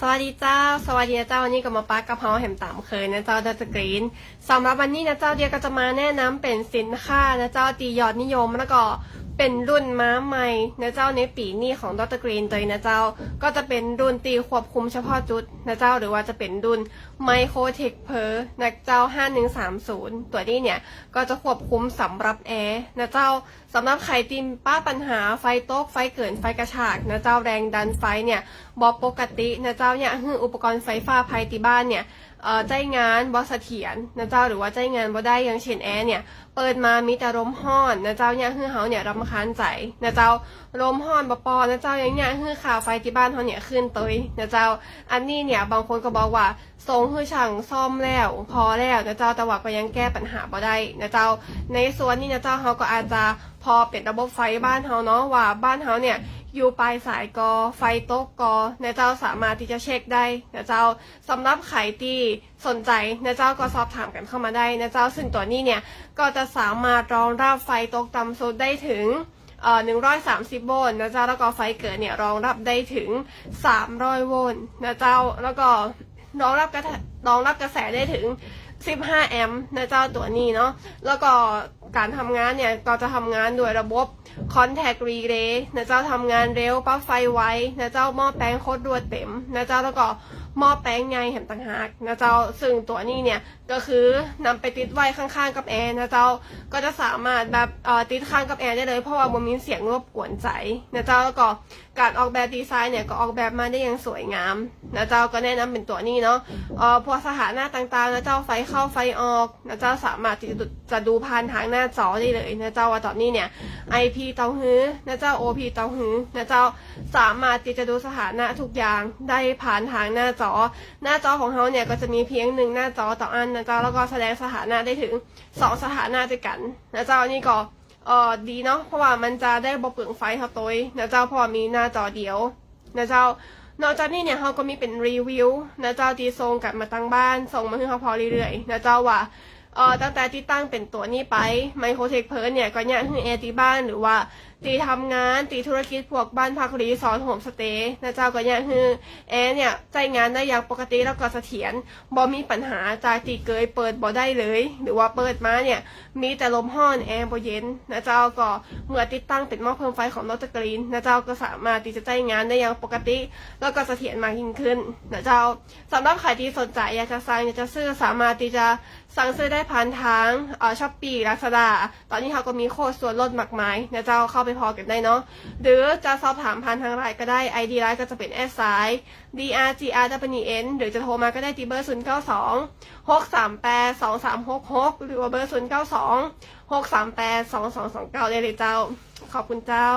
สวัสดีเจ้า สวัสดีเจ้าวันนี้ก็มาปักกะเพราแหมตามเคยนะเจ้าดัตกรีนสำหรับวันนี้นะเจ้าเดียก็จะมาแนะนำเป็นสินค้านะเจ้าตียอดนิยมแล้วก็ เป็นรุ่นม้าใหม่นะเจ้าในปีนี้ของดรกรีนตัวนะเจ้า ก็จะเป็นรุ่นตีควบคุมเฉพาะจุดนะเจ้าหรือว่าจะเป็นรุ่นไมโครเทคเพอร์นะเจ้า 5130 ตัวนี้เนี่ยก็จะควบคุมสำหรับแอร์นะเจ้าสำหรับใครที่ป้าปัญหาไฟโต๊กไฟเกินไฟกระชากนะเจ้าแรงดันไฟเนี่ยบอปกตินะเจ้าเนี่ยออุปกรณ์ไฟฟ้าภายในบ้านเนี่ยใจงานบอสเถียรนะเจ้าหรือว่าใจงานบ่ได้ย่างเช่นแอร์เนี่ยเปิดมามีแต่ลมห้อนนะเจ้าเนี่ยคือเฮาเนี่ยรำคาญใจนะเจ้าลมห้อนบอปอนะเจ้าย่างเนี่ยคือข่าวไฟที่บ้านเฮาเนี่ยขึ้นเตยนะเจ้าอันนี้เนี่ยบางคนก็บอกว่าทรงคือช่างซ่อมแล้วพอแล้วนะเจ้าแต่ว่าก็ยังแก้ปัญหาบ่ได้นะเจ้าในส่วนนี้นะเจ้าเฮาก็อาจจะ พอเป็นระบบไฟบ้านเฮาเนาะว่าบ้านเฮาเนี่ยอยู่ปลายสายกอไฟตกกอนะเจ้าสามารถที่จะเช็คได้นะเจ้าสำหรับใครที่สนใจนะเจ้าก็สอบถามกันเข้ามาได้นะเจ้าซึ่งตัวนี้เนี่ยก็จะสามารถรองรับไฟตกต่ำสุดได้ถึงเอ่อ130โวลต์นะเจ้าแล้วก็ไฟเกิดเนี่ยรองรับได้ถึง300โวลต์นะเจ้าแล้วก็รองรับกระรองรับกระแสได้ถึง 15 แอมป์นะเจ้าตัวนี้เนาะแล้วก็ การทำงานเนี่ยก็จะทำงานโดยระบบ Contact Relay นะเจ้าทำงานเร็วปั๊บไฟไวนะเจ้าหม้อแปลงโคตรรวดเต็มนะเจ้าแล้วก็หม้อแปลงไงแหมต่างหากนะเจ้าซึ่งตัวนี้เนี่ยก็คือนำไปติดไว้ข้างๆกับแอร์นะเจ้าก็จะสามารถแบบติดข้างกับแอร์ได้เลยเพราะว่ามันมีเสียงรบกวนใจนะเจ้าแล้วก็ การออกแบบดีไซน์เนี่ยก็ออกแบบมาได้อย่างสวยงามนะเจ้าก็แนะนำเป็นตัวนี้เนาะเอ่อพวกสถานะต่างๆนะเจ้าไฟเข้าไฟออกนะเจ้าสามารถที่จะดูผ่านทางหน้าจอได้เลยนะเจ้าว่าตอนนี้เนี่ย IP เตาฮื้อนะเจ้า OP เตาฮื้อนะเจ้าสามารถที่จะดูสถานะทุกอย่างได้ผ่านทางหน้าจอ หน้าจอของเขาเนี่ยก็จะมีเพียงหนึ่งหน้าจอต่ออันนะเจ้าแล้วก็แสดงสถานะได้ถึงสองสถานะด้วยกันนะเจ้านี่ก็ เออดีเนาะเพราะว่ามันจะได้บ่เปลืองไฟเขาตัวนะเจ้าพอมีหน้าจอเดียวนะเจ้านอกจากนี้เนี่ยเขาก็มีเป็นรีวิวนะเจ้าที่ส่งกลับมาตั้งบ้านส่งมาให้เขาพอเรื่อยๆนะเจ้าว่า เอ่อตั้งแต่ที่ตั้งเป็นตัวนี้ไปไมโครเทคเพิร์เนี่ยก็เนี่ยคือแอร์ตีบ้านหรือว่าตีทำงานตีธุรกิจพวกบ้านพักรีสอร์ทโฮมสเตย์นะเจ้าก็เนี่ยคือแอร์เนี่ยใจงานได้อย่างปกติแล้วก็เสถียรบ่มีปัญหาจากตีเกยเปิดบ่ได้เลย หรือว่าเปิดมาเนี่ยมีแต่ลมห้อนแอร์บ่เย็นนะเจ้าก็เมื่อติดตั้งเป็นหม้อเพิ่มไฟของนอตกรีนนะเจ้าก็สามารถที่จะใจงานได้อย่างปกติ แล้วก็เสถียรมากยิ่งขึ้นนะเจ้าสำหรับใครที่สนใจอยากจะสั่งอยากจะซื้อสามารถที่จะสั่งซื้อได้ผ่านทางเอ่อช้อปปี้ลาซาด้าตอนนี้เขาก็มีโค้ดส่วนลดมากมายนะเจ้าเข้าไปพอกันได้เนาะหรือจะสอบถามผ่านทางไลน์ก็ได้ ID ไลน์ก็จะเป็น S ไซ D R G R W N หรือจะโทรมาก็ได้ที่เบอร์ 0 9 2 6 3 8 2 3 6 6 หรือว่าเบอร์ 0 9 2 6 3 8 2 2 2 9 ได้เลยเจ้า ขอบคุณเจ้า